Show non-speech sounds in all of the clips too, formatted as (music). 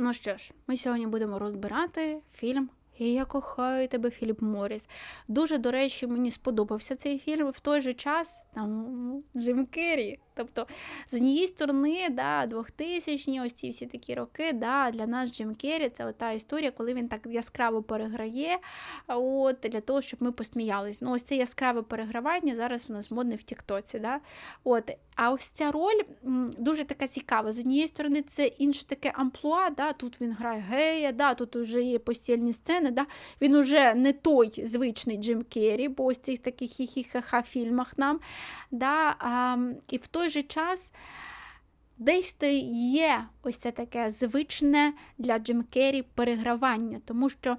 Ну що ж, ми сьогодні будемо розбирати фільм «І Я кохаю тебе, Філіп Моріс. Дуже, до речі, мені сподобався цей фільм. В той же час там Джим Керрі. Тобто, з однієї сторони, да, 2000-ні, ось ці всі такі роки, да, для нас Джим Керрі це та історія, коли він так яскраво переграє, от, для того, щоб ми посміялись. Ну, ось це яскраве перегравання зараз в нас модне в Тіктоці. Да? От. А ось ця роль дуже така цікава. З однієї сторони, це інше таке амплуа, да? тут він грає гея, да? тут вже є постільні сцени. Да? Він уже не той звичний Джим Керрі, бо ось цих таких хі-хі-ха-ха фільмах нам. Да? А, і в той же час десь то є ось це таке звичне для Джим Керрі перегравання, тому що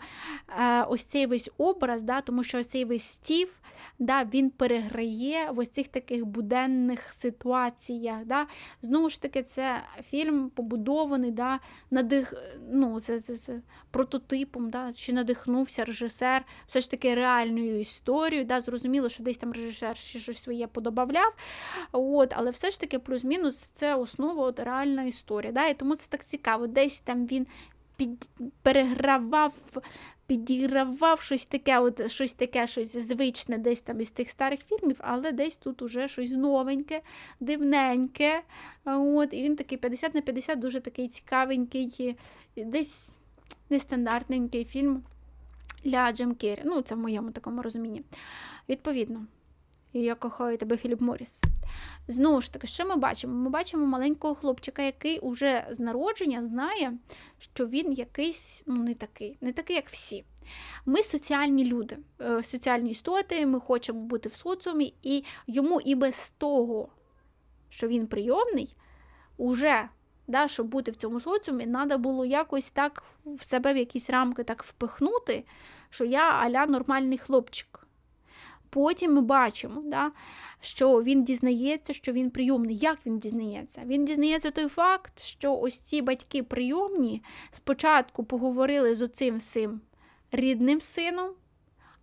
е, ось цей весь образ, да, тому що ось цей весь стів, да, він переграє в ось цих таких буденних ситуаціях. Да. Знову ж таки, це фільм побудований да, надих, ну, це, це, це, прототипом, да, чи надихнувся режисер все ж таки реальною історією. Да, Зрозуміло, що десь там режисер ще щось своє подобавляв, от, але все ж таки плюс-мінус це основа от, реальна історія. Да, І тому це так цікаво. Десь там він під, перегравав. Підігравав щось таке, от щось таке, щось звичне десь там із тих старих фільмів, але десь тут уже щось новеньке, дивненьке. От, І він такий 50 на 50, дуже такий цікавенький, десь нестандартненький фільм для Джем Керрі. Ну, це в моєму такому розумінні. Відповідно, я кохаю тебе, Філіп Моріс. Знову ж таки, що ми бачимо? Ми бачимо маленького хлопчика, який уже з народження знає, що він якийсь ну, не такий, не такий, як всі. Ми соціальні люди, е, соціальні істоти, ми хочемо бути в соціумі, і йому і без того, що він прийомний, уже, да, щоб бути в цьому соціумі, треба було якось так в себе в якісь рамки так впихнути, що я аля нормальний хлопчик. Потім ми бачимо, да, що він дізнається, що він прийомний. Як він дізнається? Він дізнається той факт, що ось ці батьки прийомні спочатку поговорили з оцим всім рідним сином,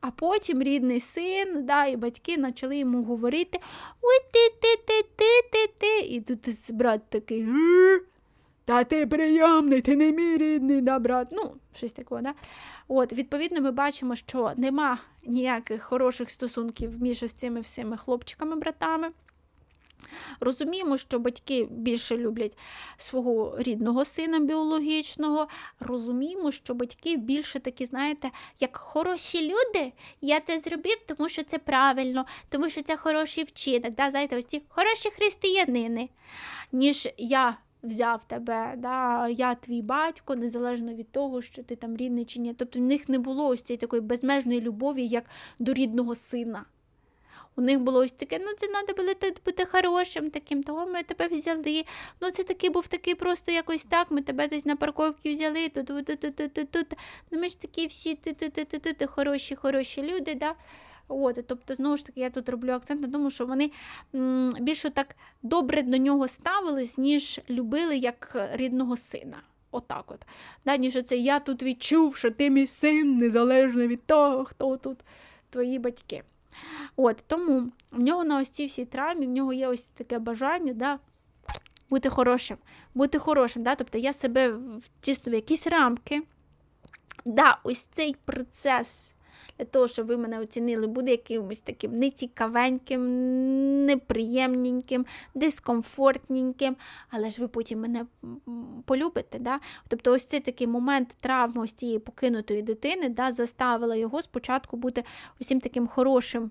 а потім рідний син, да, і батьки почали йому говорити: ти ти ти ти ти ти І тут брат такий. «Р, Та ти прийомний, ти не мій рідний, да, брат. Ну, щось такого, да? От, відповідно, ми бачимо, що нема ніяких хороших стосунків між ось цими всіми хлопчиками-братами. Розуміємо, що батьки більше люблять свого рідного сина біологічного. Розуміємо, що батьки більше такі, знаєте, як хороші люди. Я це зробив, тому що це правильно, тому що це хороший вчинок. Да? Знаєте, ось ці хороші християнини, ніж я. Взяв тебе, да, я твій батько, незалежно від того, що ти там рідний чи ні. Тобто в них не було ось цієї такої безмежної любові, як до рідного сина. У них було ось таке, ну це треба було бути хорошим таким, того ми тебе взяли. Ну це такий був такий просто якось так, ми тебе десь на парковці взяли, тут, тут, тут, тут, тут. Ну ми ж такі всі тут, тут, тут, тут, тут, хороші, хороші люди. да. От, Тобто, знову ж таки, я тут роблю акцент на тому, що вони більше так добре до нього ставились, ніж любили як рідного сина. Отак от. Да, оце я тут відчув, що ти мій син, незалежно від того, хто тут твої батьки. От, Тому в нього на ось цій всій травмі, в нього є ось таке бажання да, бути хорошим. Бути хорошим, да, Тобто я себе втисну в якісь рамки. Да, Ось цей процес того, що ви мене оцінили, буде якимось таким нецікавеньким, неприємненьким, дискомфортненьким, але ж ви потім мене полюбите. Да? Тобто, ось цей такий момент травми ось цієї покинутої дитини да, заставила його спочатку бути усім таким хорошим,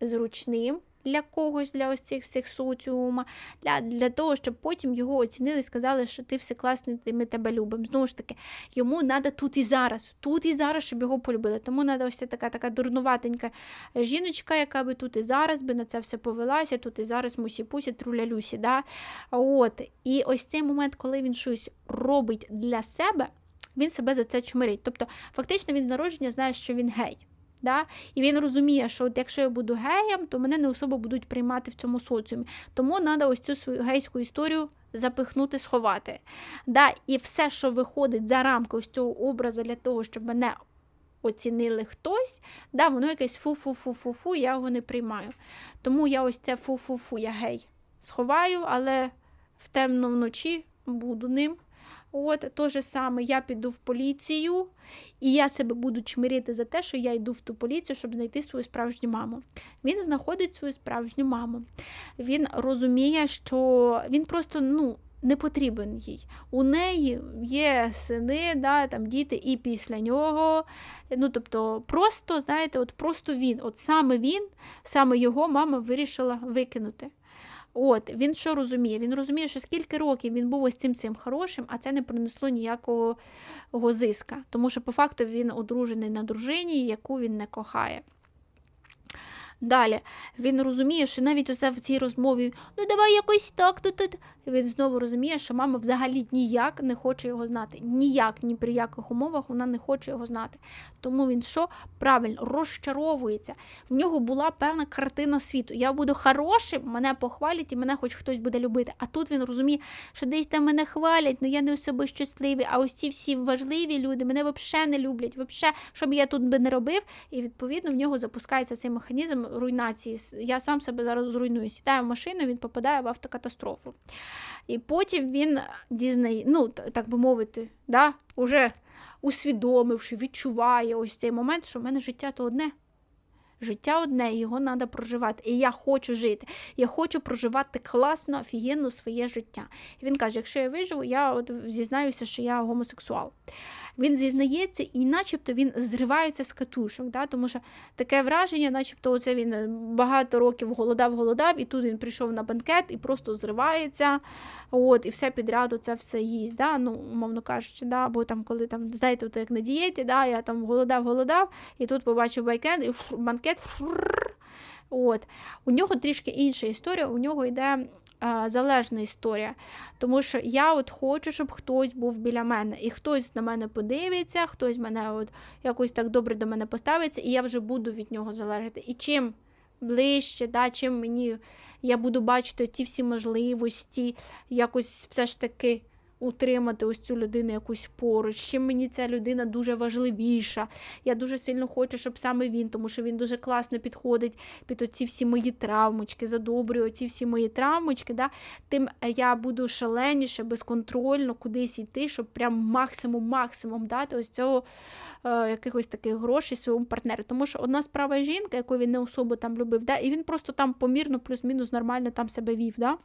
зручним. Для когось, для ось цих всіх соціума, для для того, щоб потім його оцінили і сказали, що ти все класний, ми тебе любимо. Знову ж таки, йому треба тут і зараз, тут і зараз, щоб його полюбили. Тому треба ось така така дурнуватенька жіночка, яка би тут і зараз би на це все повелася, тут і зараз мусі-пусі, труля-люсі. Да? От. І ось цей момент, коли він щось робить для себе, він себе за це чмирить. Тобто, фактично, він з народження знає, що він гей. Да? І він розуміє, що от якщо я буду геєм, то мене не особо будуть приймати в цьому соціумі. Тому треба ось цю свою гейську історію запихнути, сховати. Да? І все, що виходить за рамки ось цього образу для того, щоб мене оцінили хтось, да, воно якесь фу-фу-фу-фу-фу, я його не приймаю. Тому я ось це фу-фу-фу, я гей сховаю, але в темно вночі буду ним. От то же саме, я піду в поліцію, і я себе буду чмирити за те, що я йду в ту поліцію, щоб знайти свою справжню маму. Він знаходить свою справжню маму. Він розуміє, що він просто ну. Не потрібен їй. У неї є сини, да, там діти, і після нього. Ну, тобто, просто, знаєте, от просто він, от саме він, саме його мама вирішила викинути. От, він що розуміє? Він розуміє, що скільки років він був ось цим цим хорошим, а це не принесло ніякого зиска. Тому що, по факту, він одружений на дружині, яку він не кохає. Далі він розуміє, що навіть усе в цій розмові, ну давай якось так, тут. Він знову розуміє, що мама взагалі ніяк не хоче його знати. Ніяк, ні при яких умовах вона не хоче його знати. Тому він що правильно розчаровується. В нього була певна картина світу. Я буду хорошим, мене похвалять і мене хоч хтось буде любити. А тут він розуміє, що десь там мене хвалять, але я не особо щасливий. А ось ці всі важливі люди мене взагалі не люблять, взагалі, що б я тут би не робив. І відповідно в нього запускається цей механізм руйнації. Я сам себе зараз зруйную. Сідаю в машину, він попадає в автокатастрофу. І потім він дізнає, ну, так би мовити, да, уже усвідомивши, відчуває ось цей момент, що в мене життя то одне. Життя одне, його треба проживати. І я хочу жити. Я хочу проживати класно, офігенно своє життя. І він каже: якщо я виживу, я от зізнаюся, що я гомосексуал він зізнається, і начебто він зривається з катушок. Да? Тому що таке враження, начебто, оце він е, багато років голодав-голодав, і тут він прийшов на банкет і просто зривається. От, І все підряд це все їсть. Да? Ну, умовно кажучи, да? або там, коли там, знаєте, то як на дієті, да? я там голодав-голодав, і тут побачив байкенд, і банкет. Фрррр, От. У нього трішки інша історія, у нього йде залежна історія. Тому що я от хочу, щоб хтось був біля мене. І хтось на мене подивиться, хтось мене от якось так добре до мене поставиться, і я вже буду від нього залежати. І чим ближче, да, чим мені я буду бачити ці всі можливості, якось все ж таки утримати ось цю людину якусь поруч. Чим мені ця людина дуже важливіша. Я дуже сильно хочу, щоб саме він, тому що він дуже класно підходить під оці всі мої травмочки, задобрює оці всі мої травмочки. Да? Тим я буду шаленіше, безконтрольно кудись йти, щоб прям максимум-максимум дати ось цього е, якихось таких грошей своєму партнеру. Тому що одна справа жінка, яку він не особо там любив, да? і він просто там помірно, плюс-мінус нормально там себе вів. Да?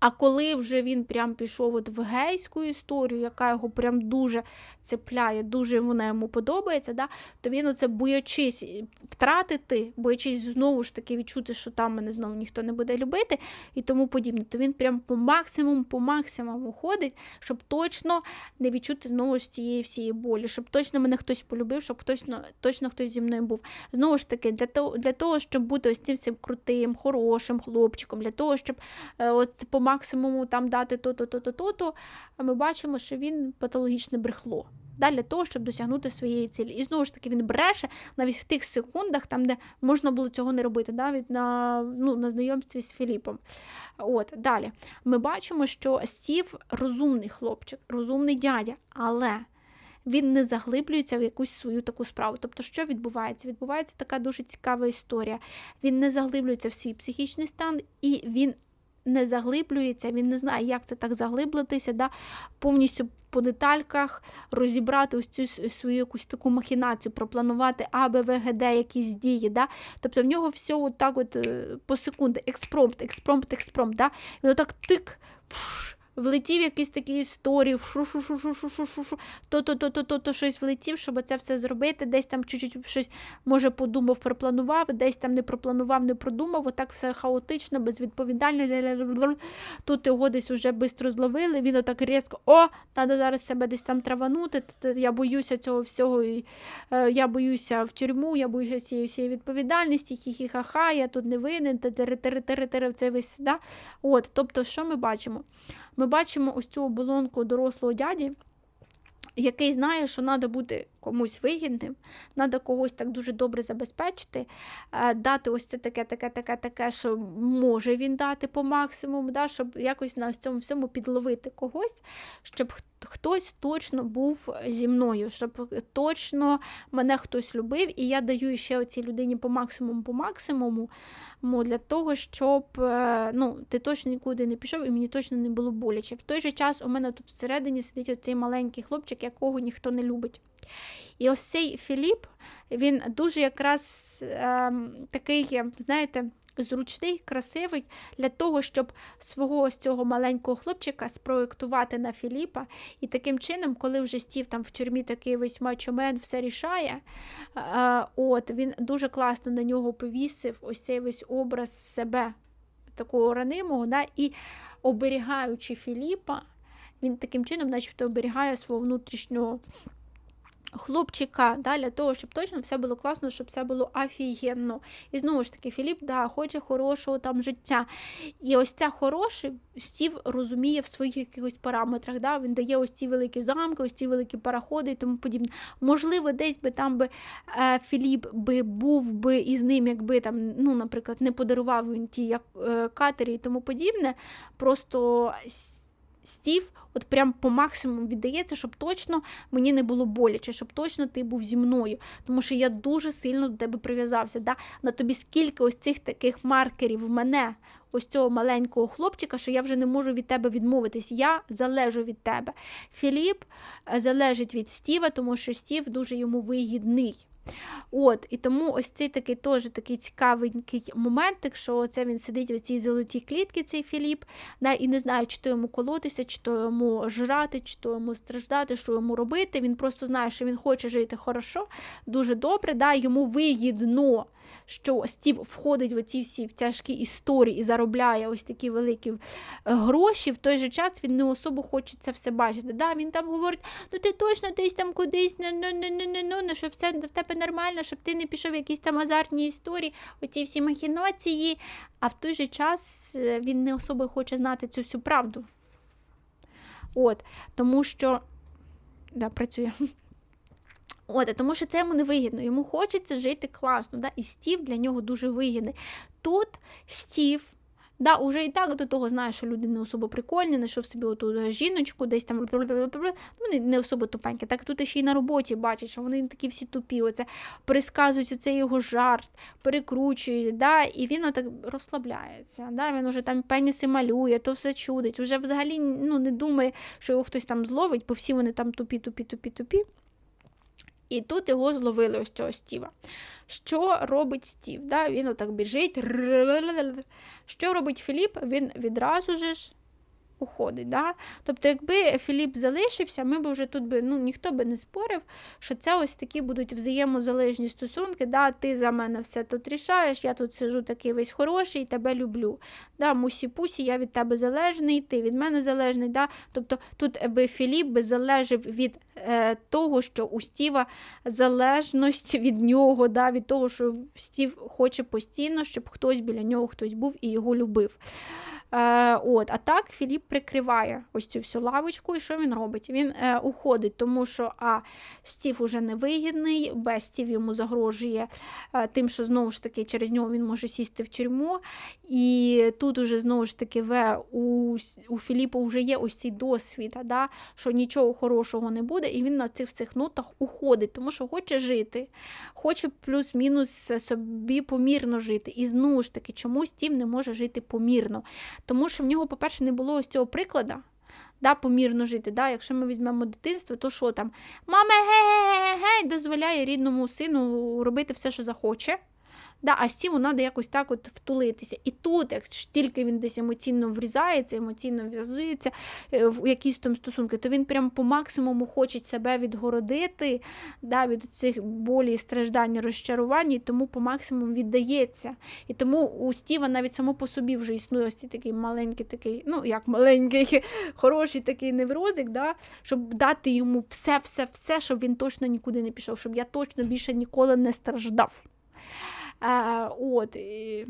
А коли вже він прям пішов от в гейську історію, яка його прям дуже цепляє, дуже вона йому подобається, да, то він оце боячись втратити, боячись знову ж таки відчути, що там мене знову ніхто не буде любити і тому подібне, то він прям по максимуму, по максимуму ходить, щоб точно не відчути знову ж цієї всієї болі, щоб точно мене хтось полюбив, щоб точно точно хтось зі мною був. Знову ж таки, для того, для того щоб бути ось цим крутим, хорошим хлопчиком, для того, щоб е, от по максимуму там дати то-то, то-то, то-то, ми бачимо, що він патологічне брехло. Для того, щоб досягнути своєї цілі. І знову ж таки, він бреше навіть в тих секундах, там, де можна було цього не робити, навіть на ну, на знайомстві з Філіпом. От, Далі ми бачимо, що Стів розумний хлопчик, розумний дядя, але він не заглиблюється в якусь свою таку справу. Тобто, що відбувається? Відбувається така дуже цікава історія. Він не заглиблюється в свій психічний стан, і він не заглиблюється, він не знає, як це так заглиблитися, да? повністю по детальках розібрати ось цю свою якусь таку махінацію, пропланувати А, Б, В, Г, Д, якісь дії. Да? Тобто в нього все от так от е, по секунди, експромт, експромт, експромт. Да? Він отак тик. Фш, влетів якийсь такий історії, шу-шу-шу-шу-шу-шу-шу, то-то-то-то-то щось влетів, щоб це все зробити, десь там чуть-чуть щось, може, подумав, пропланував, десь там не пропланував, не продумав, отак все хаотично, безвідповідально. Тут його десь уже швидко зловили, він отак різко, о, треба зараз себе десь там траванути, я боюся цього всього, я боюся в тюрму, я боюся цієї всієї відповідальності, хі-хі-ха-ха, я тут не винен, тери-тери-тери, це весь, да? От, тобто, що ми бачимо? Ми бачимо ось цю оболонку дорослого дяді, який знає, що треба бути комусь вигідним, треба когось так дуже добре забезпечити, е, дати ось це таке, таке, таке, таке, що може він дати по максимуму, да, щоб якось на цьому всьому підловити когось, щоб хтось точно був зі мною, щоб точно мене хтось любив, і я даю ще оцій людині по максимуму, по максимуму, для того, щоб е, ну, ти точно нікуди не пішов і мені точно не було боляче. В той же час у мене тут всередині сидить оцей маленький хлопчик, якого ніхто не любить. І ось цей Філіп, він дуже якраз е, такий, знаєте, зручний, красивий для того, щоб свого ось цього маленького хлопчика спроєктувати на Філіпа. І таким чином, коли вже стів там в тюрмі такий весь мачомен все рішає, е, от, він дуже класно на нього повісив ось цей весь образ себе, такого ранимого, да, і оберігаючи Філіпа, він таким чином, начебто, оберігає свого внутрішнього хлопчика, да, для того, щоб точно все було класно, щоб все було офігенно. І знову ж таки, Філіп да, хоче хорошого там життя. І ось ця хороше Стів розуміє в своїх якихось параметрах. Да? Він дає ось ці великі замки, ось ці великі параходи і тому подібне. Можливо, десь би там би е, Філіп би був би із ним, якби там, ну, наприклад, не подарував він ті як, е, катері і тому подібне. Просто Стів от прям по максимуму віддається, щоб точно мені не було боляче, щоб точно ти був зі мною. Тому що я дуже сильно до тебе прив'язався. Да? На тобі скільки ось цих таких маркерів в мене, ось цього маленького хлопчика, що я вже не можу від тебе відмовитись. Я залежу від тебе. Філіп е, залежить від Стіва, тому що Стів дуже йому вигідний. От, І тому ось цей такий теж такий цікавенький моментик, що це він сидить в цій золотій клітці, цей Філіп, да, і не знає, чи то йому колотися, чи то йому жрати, чи то йому страждати, що йому робити. Він просто знає, що він хоче жити хорошо, дуже добре, да, йому вигідно що Стів входить в ці всі тяжкі історії і заробляє ось такі великі е, гроші, в той же час він не особо хоче це все бачити. Да, Він там говорить, ну ти точно десь там кудись, ну, ну, ну, ну, ну, ну, що все в тебе нормально, щоб ти не пішов в якісь там азартні історії, оці всі махінації, а в той же час е, він не особо хоче знати цю всю правду. От, Тому що да, працює. От, Тому що це йому не вигідно, йому хочеться жити класно. Да? І стів для нього дуже вигідний. Тут стів. Да, Уже і так до того знає, що люди не особо прикольні, знайшов собі оту жіночку, десь там вони не особо тупенькі. Так тут ще й на роботі бачать, що вони такі всі тупі. Оце пересказують оцей його жарт, перекручують, да, і він отак розслабляється. Да, Він уже там пеніси малює, то все чудить. Уже взагалі ну, не думає, що його хтось там зловить, бо всі вони там тупі, тупі, тупі, тупі. І тут його зловили ось цього Стіва. Що робить Стів? Да? Він отак біжить. Що робить Філіп? Він відразу ж уходить. Да? Тобто, якби Філіп залишився, ми б вже тут би, ну, ніхто би не спорив, що це ось такі будуть взаємозалежні стосунки. Да? Ти за мене все тут рішаєш, я тут сижу такий весь хороший, тебе люблю. Да? Мусі-пусі, я від тебе залежний, ти від мене залежний. Да? Тобто тут би Філіп би залежав від е, того, що у Стіва залежність від нього, да? від того, що Стів хоче постійно, щоб хтось біля нього хтось був і його любив. Е, от, А так Філіп прикриває ось цю всю лавочку, і що він робить? Він е, уходить, тому що А, Стів уже невигідний, Б, Стів йому загрожує е, тим, що знову ж таки через нього він може сісти в тюрму. І тут уже знову ж таки В, у у Філіпа вже є ось цей досвід, да, що нічого хорошого не буде, і він на цих цих нотах уходить, тому що хоче жити, хоче плюс-мінус собі помірно жити. І знову ж таки, чому Стів не може жити помірно? Тому що в нього, по-перше, не було ось цього прикладу. Да, помірно жити. Да? Якщо ми візьмемо дитинство, то що там? Мама ге-ге-ге, дозволяє рідному сину робити все, що захоче. Да, А Стіву треба якось так от втулитися. І тут, як тільки він десь емоційно врізається, емоційно в'язується е, в якісь там стосунки, то він прям по максимуму хоче себе відгородити да, від цих болі, страждань, розчарувань, і тому по максимуму віддається. І тому у Стіва навіть само по собі вже існує ось такий маленький, такий, ну як маленький, (laughs) хороший такий неврозик, да, щоб дати йому все-все-все, щоб він точно нікуди не пішов, щоб я точно більше ніколи не страждав. А, от, І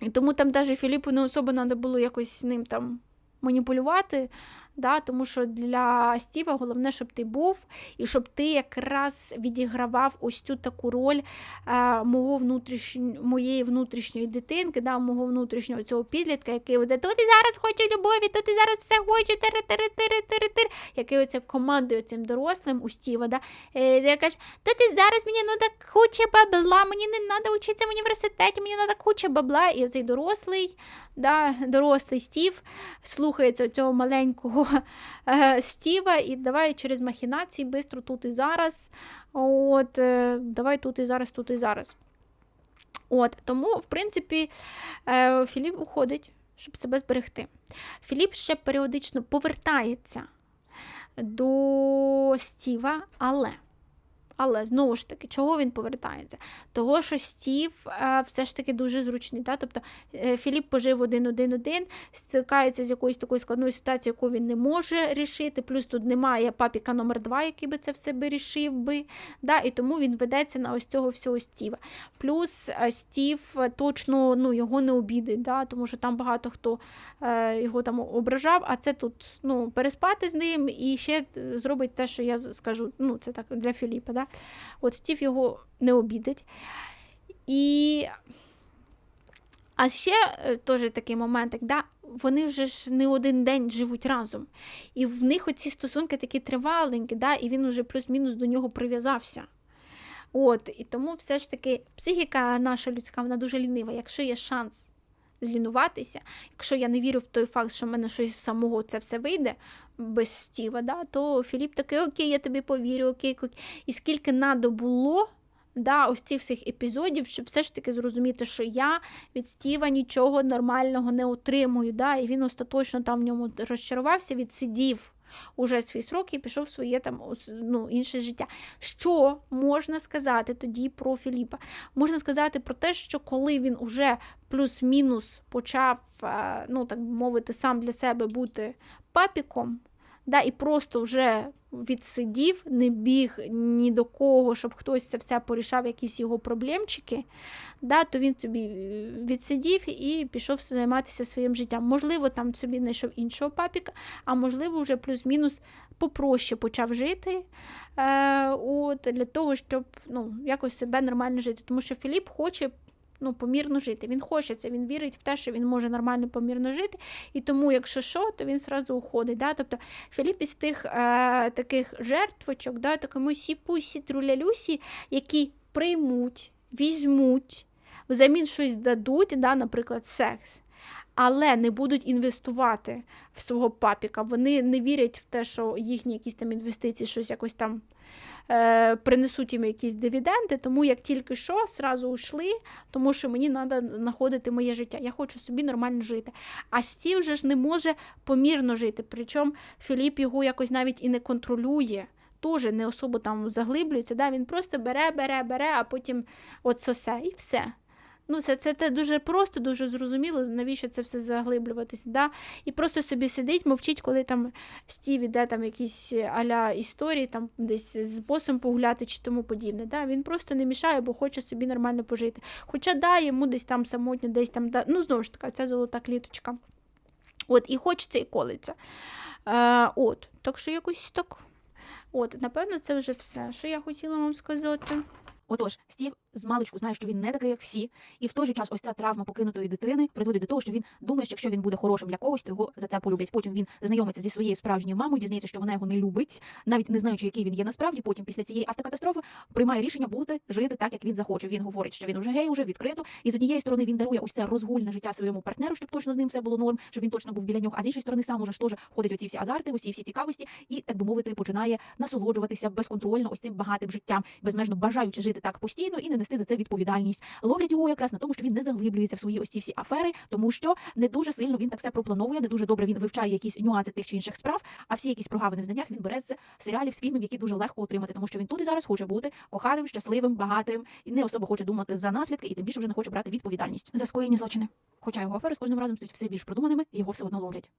і тому там навіть Філіпу не особо треба було якось ним там маніпулювати. Да, тому що для Стіва головне, щоб ти був, і щоб ти якраз відігравав ось цю таку роль е, мого внутрішньо, моєї внутрішньої дитинки, да, мого внутрішнього цього підлітка, який оце, то ти зараз хочу любові, то ти зараз все хочу, тири тири тири тири тири який оце командує цим дорослим у Стіва, да, е, де каже, то ти зараз мені ну так куча бабла, мені не треба вчитися в університеті, мені треба куча бабла. І оцей дорослий, да, дорослий Стів слухається цього маленького (laughs) е, Стіва і давай через махінації бистро тут і зараз. От, е, давай тут і зараз, тут і зараз. От, тому, в принципі, е, Філіп уходить, щоб себе зберегти. Філіп ще періодично повертається до Стіва, але. Але знову ж таки, чого він повертається? Того, що Стів е, все ж таки дуже зручний. Да? Тобто е, Філіп пожив один-один-один, стикається з якоюсь такою складною ситуацією, яку він не може рішити. Плюс тут немає папіка номер 2 який би це все би рішив би. Да? І тому він ведеться на ось цього всього Стіва. Плюс е, Стів точно ну, його не обідить, да? тому що там багато хто його там ображав, а це тут ну, переспати з ним і ще зробить те, що я скажу. Ну, це так для Філіпа. Да? От Стів його не обідить. І... А ще е, теж такий моментик, да? вони вже ж не один день живуть разом. І в них оці стосунки такі триваленькі, да? і він уже плюс-мінус до нього прив'язався. От, І тому все ж таки психіка наша людська, вона дуже лінива. Якщо є шанс злінуватися, якщо я не вірю в той факт, що в мене щось самого це все вийде без Стіва, да, то Філіп такий, окей, я тобі повірю, окей, окей. І скільки надо було да, ось цих всіх епізодів, щоб все ж таки зрозуміти, що я від Стіва нічого нормального не отримую. Да, І він остаточно там в ньому розчарувався, відсидів. Уже свій срок і пішов в своє там ну, інше життя. Що можна сказати тоді про Філіпа? Можна сказати про те, що коли він уже плюс-мінус почав, е, ну так мовити, сам для себе бути папіком, да, і просто вже відсидів, не біг ні до кого, щоб хтось це все порішав, якісь його проблемчики, да, то він собі відсидів і пішов займатися своїм життям. Можливо, там собі знайшов іншого папіка, а можливо, вже плюс-мінус попроще почав жити. Е, от, Для того, щоб ну, якось себе нормально жити. Тому що Філіп хоче ну, помірно жити. Він хоче це, він вірить в те, що він може нормально помірно жити. І тому, якщо що, то він зразу уходить. Да? Тобто Філіп із тих е, таких жертвочок, да, такому сі-пусі, трулялюсі, які приймуть, візьмуть, взамін щось дадуть, да, наприклад, секс. Але не будуть інвестувати в свого папіка. Вони не вірять в те, що їхні якісь там інвестиції щось якось там е, принесуть їм якісь дивіденди. Тому як тільки що, сразу ушли, тому що мені треба знаходити моє життя. Я хочу собі нормально жити. А Стів вже ж не може помірно жити. Причому Філіп його якось навіть і не контролює. Теж не особо там заглиблюється, да? він просто бере, бере, бере, а потім от сосе і все. Ну, це це, це дуже просто, дуже зрозуміло, навіщо це все заглиблюватися. Да? І просто собі сидить, мовчить, коли там Стів іде там якісь аля історії, там десь з босом погуляти чи тому подібне. Да? Він просто не мішає, бо хоче собі нормально пожити. Хоча да, йому десь там самотньо, десь там, да, ну знову ж таки, ця золота кліточка. От, І хочеться, і колиться. Е, от, Так що якось так. От, напевно, це вже все, що я хотіла вам сказати. Отож, Стів з знає, що він не такий, як всі, і в той же час ось ця травма покинутої дитини призводить до того, що він думає, що якщо він буде хорошим для когось, то його за це полюблять. Потім він знайомиться зі своєю справжньою мамою, дізнається, що вона його не любить, навіть не знаючи, який він є насправді. Потім після цієї автокатастрофи приймає рішення бути жити так, як він захоче. Він говорить, що він уже гей, уже відкрито. І з однієї сторони він дарує ось це розгульне життя своєму партнеру, щоб точно з ним все було норм, щоб він точно був біля нього. А з іншої сторони, сам уже ж теж ходить оці всі азарти, усі всі цікавості, і так би мовити, починає насолоджуватися безконтрольно ось цим багатим життям, безмежно бажаючи жити так постійно і не нести за це відповідальність. Ловлять його якраз на тому, що він не заглиблюється в свої ось ці всі афери, тому що не дуже сильно він так все проплановує, не дуже добре він вивчає якісь нюанси тих чи інших справ. А всі якісь прогавини в знаннях він бере з серіалів, з фільмів, які дуже легко отримати, тому що він тут і зараз хоче бути коханим, щасливим, багатим і не особо хоче думати за наслідки, і тим більше вже не хоче брати відповідальність за скоєні злочини. Хоча його афери з кожним разом стають все більш продуманими, і його все одно ловлять.